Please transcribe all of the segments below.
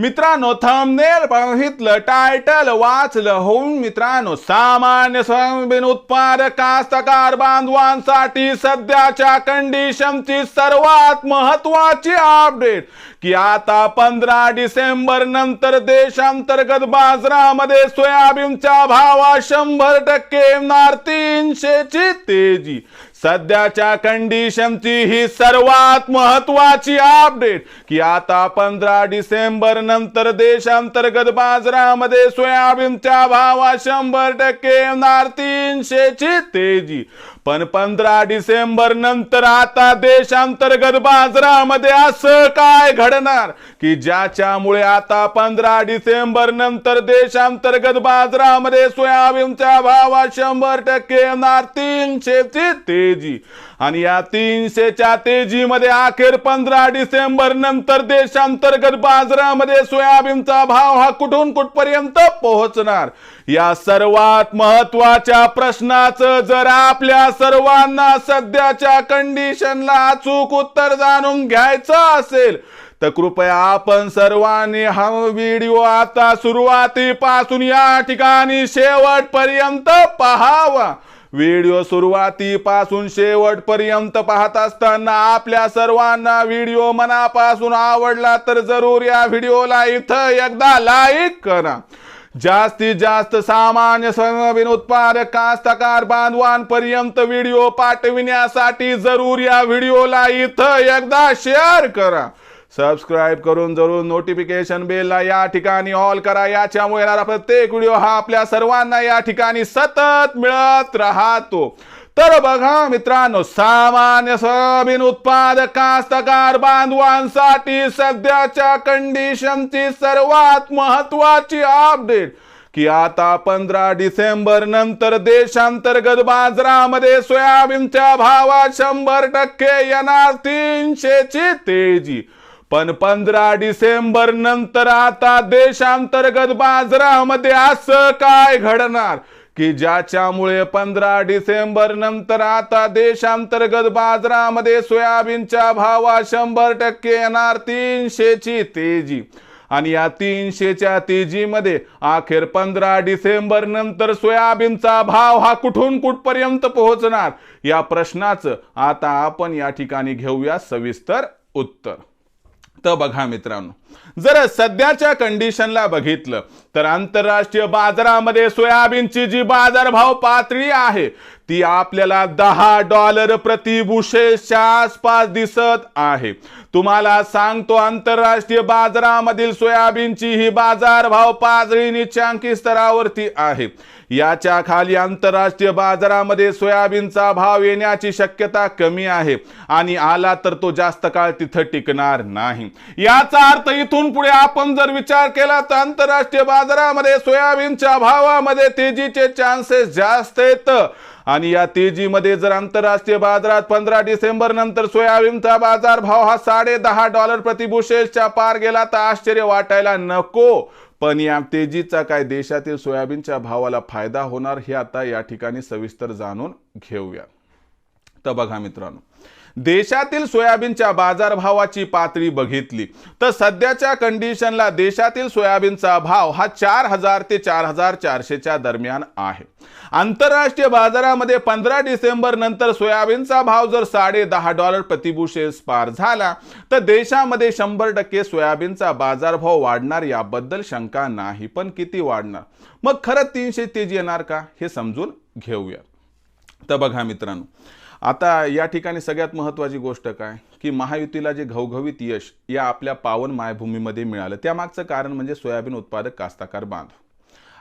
मित्रांनो थंबनेल बघितलं टायटल वाचलं होऊन मित्रांनो सामान्य सोयाबीन उत्पादक कास्तकार बांधवांसाठी सध्याच्या कंडिशनची सर्वात महत्वाची अपडेट की आता पंधरा डिसेंबर नंतर देशांतर्गत बाजारामध्ये सोयाबीनच्या भावात शंभर टक्के येणार तीनशेची तेजी. सध्याच्या कंडिशनची ही सर्वात महत्वाची अपडेट की आता पंधरा डिसेंबर नंतर देशांतर्गत बाजारामध्ये सोयाबीनच्या भावात शंभर टक्के येणार तीनशेची तेजी पण पंधरा डिसेंबर नंतर आता देशांतर्गत बाजारामध्ये असं काय घडणार? की ज्याच्यामुळे आता पंधरा डिसेंबर नंतर देशांतर्गत बाजारामध्ये सोयाबीनच्या भावात शंभर टक्के येणार तीनशेची तेजी आणि या तीनशेच्या तेजीमध्ये अखेर पंधरा डिसेंबर नंतर देशांतर्गत बाजारामध्ये सोयाबीनचा भाव हा कुठून कुठपर्यंत पोहोचणार? या सर्वात महत्त्वाच्या प्रश्नाचं जर आपल्या सर्वांना सध्याच्या कंडिशनला अचूक उत्तर जाणून घ्यायचं असेल तर कृपया आपण सर्वांनी हा व्हिडिओ आता सुरुवातीपासून या ठिकाणी शेवटपर्यंत पहावा. व्हिडिओ सुरुवातीपासून शेवटपर्यंत पाहत असताना आपल्या सर्वांना व्हिडिओ मनापासून आवडला तर जरूर या व्हिडिओला इथं एकदा लाईक करा. जास्तीत जास्त सामान्य सोयाबीन उत्पादक कास्तकार बांधवांपर्यंत व्हिडिओ पाठविण्यासाठी जरूर या व्हिडिओला इथं एकदा शेअर करा सबस्क्राईब करून जरूर नोटिफिकेशन बेलला या ठिकाणी ऑल करा याच्यामुळे येणारा प्रत्येक व्हिडिओ हा आपल्या सर्वांना या ठिकाणी सतत मिळत राहतो तर बघा मित्रांनो सामान्य सोयाबीन उत्पादक कास्तकार बांधवांसाठी सध्याच्या कंडिशनची सर्वात महत्वाची अपडेट की आता पंधरा डिसेंबर नंतर देशांतर्गत बाजारामध्ये सोयाबीनच्या भावात शंभर टक्के येणार तीनशेची तेजी. पण पंधरा डिसेंबर नंतर आता देशांतर्गत बाजारामध्ये असं काय घडणार? की ज्याच्यामुळे पंधरा डिसेंबर नंतर आता देशांतर्गत बाजारामध्ये सोयाबीनच्या भावा शंभर टक्के येणार तीनशेची तेजी. आणि या तीनशेच्या तेजीमध्ये अखेर पंधरा डिसेंबर नंतर सोयाबीनचा भाव हा कुठून कुठपर्यंत पोहोचणार? या प्रश्नाचं आता आपण या ठिकाणी घेऊया सविस्तर उत्तर. तर बघा मित्रांनो जर सध्याच्या कंडिशनला बघितलं तर आंतरराष्ट्रीय बाजारामध्ये सोयाबीनची जी बाजारभाव पातळी आहे ती आपल्याला दहा डॉलर प्रति बुशेच्या आसपास दिसत आहे. तुम्हाला सांगतो आंतरराष्ट्रीय बाजारामधील सोयाबीनची ही बाजारभाव पातळी निचांकी स्तरावरती आहे. याच्या खाली आंतरराष्ट्रीय बाजारामध्ये सोयाबीनचा भाव येण्याची शक्यता कमी आहे आणि आला तर तो जास्त काळ तिथं टिकणार नाही. याचा अर्थ इथून पुढे आपण जर विचार केला तर आंतरराष्ट्रीय बाजारामध्ये सोयाबीनच्या भावामध्ये तेजीचे चान्सेस जास्त आहेत. आणि या तेजीमध्ये जर आंतरराष्ट्रीय बाजारात पंधरा डिसेंबर नंतर सोयाबीनचा बाजार भाव हा साडे दहा डॉलर प्रतिबुशेलच्या पार गेला तर आश्चर्य वाटायला नको. पण या तेजीचा काय देशातील सोयाबीनच्या भावाला फायदा होणार हे आता या ठिकाणी सविस्तर जाणून घेऊया. तर बघा मित्रांनो देशातील सोयाबीनच्या बाजारभावाची पातळी बघितली. तर सध्याच्या कंडिशनला देशातील सोयाबीनचा भाव हा चार हजार ते चार हजार चारशेच्या दरम्यान आहे. आंतरराष्ट्रीय बाजारामध्ये पंधरा डिसेंबर नंतर सोयाबीनचा भाव जर साडे दहा डॉलर प्रतिभूषेस पार झाला तर देशामध्ये शंभर टक्के सोयाबीनचा बाजारभाव वाढणार याबद्दल शंका नाही पण किती वाढणार? मग खरंच तीनशे तेजी येणार का? हे समजून घेऊया. तर बघा मित्रांनो आता या ठिकाणी सगळ्यात महत्त्वाची गोष्ट काय? की महायुतीला जे घवघवीत यश या आपल्या पावन मायभूमीमध्ये मिळालं. त्यामागचं कारण म्हणजे सोयाबीन उत्पादक कास्ताकार बांधव.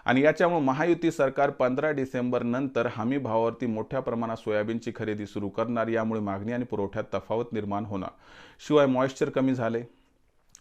आणि याच्यामुळे महायुती सरकार पंधरा डिसेंबर नंतर हमी भावावरती मोठ्या प्रमाणात सोयाबीनची खरेदी सुरू करणार यामुळे मागणी आणि पुरवठ्यात तफावत निर्माण होणार. शिवाय मॉइश्चर कमी झाले.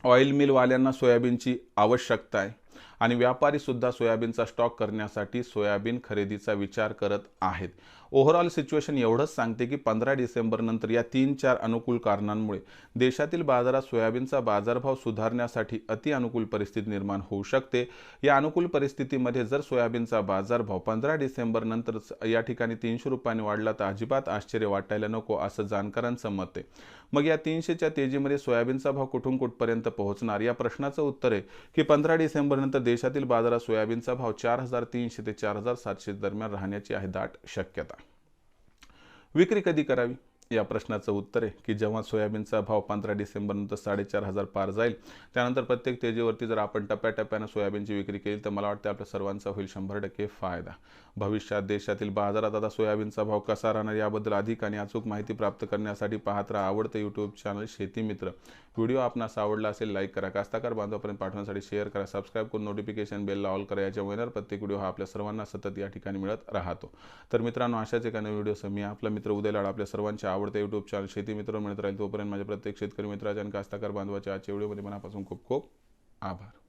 ऑइल मिलवाल्यांना सोयाबीनची आवश्यकता आहे. आणि व्यापारीसुद्धा सोयाबीनचा स्टॉक करण्यासाठी सोयाबीन खरेदीचा विचार करत आहेत. ओव्हरऑल सिच्युएशन एवढंच सांगते की पंधरा डिसेंबरनंतर या तीन चार अनुकूल कारणांमुळे देशातील बाजारात सोयाबीनचा बाजारभाव सुधारण्यासाठी अति अनुकूल परिस्थिती निर्माण होऊ शकते. या अनुकूल परिस्थितीमध्ये जर सोयाबीनचा बाजारभाव पंधरा डिसेंबरनंतर या ठिकाणी तीनशे रुपयांनी वाढला तर अजिबात आश्चर्य वाटायला नको असं जाणकारांचं मत आहे. मग या तीनशेच्या तेजीमध्ये सोयाबीनचा भाव कुठून कुठपर्यंत पोहोचणार? या प्रश्नाचं उत्तर आहे की पंधरा डिसेंबरनंतर देशातील बाजारात सोयाबीनचा भाव चार हजार तीनशे ते चार हजार सातशे दरम्यान राहण्याची आहे दाट शक्यता. विक्री कधी करावी? या प्रश्नाचं उत्तर आहे की जेव्हा सोयाबीनचा भाव पंधरा डिसेंबरनंतर साडेचार हजार पार जाईल त्यानंतर प्रत्येक तेजीवरती जर आपण टप्प्याटप्प्यानं सोयाबीनची विक्री केली तर मला वाटतं आपल्या सर्वांचा होईल शंभर टक्के फायदा. भविष्यात देशातील बाजारात आता सोयाबीनचा भाव कसा राहणार याबद्दल अधिक आणि अचूक माहिती प्राप्त करण्यासाठी पाहत राहा आवडतं यूट्यूब चॅनल शेती मित्र. व्हिडिओ आपणास आवडला असेल लाईक करा. कास्ताकार बांधवापर्यंत पाठवण्यासाठी शेअर करा. सबस्क्राईब करून नोटिफिकेशन बेलला ऑल करा. याच्या वेळेवर प्रत्येक व्हिडिओ हा आपल्या सर्वांना सतत या ठिकाणी मिळत राहतो. तर मित्रांनो अशाच एका नवीन व्हिडिओ मी आपला मित्र उदय लाड आपल्या सर्वांच्या आवडते युट्यूब चॅनल शेती मित्र मिळत राहील तोपर्यंत माझ्या प्रत्येक शेतकरी मित्राच्या आणि कास्तकार बांधवाच्या आजच्या व्हिडिओमध्ये मनापासून खूप खूप आभार.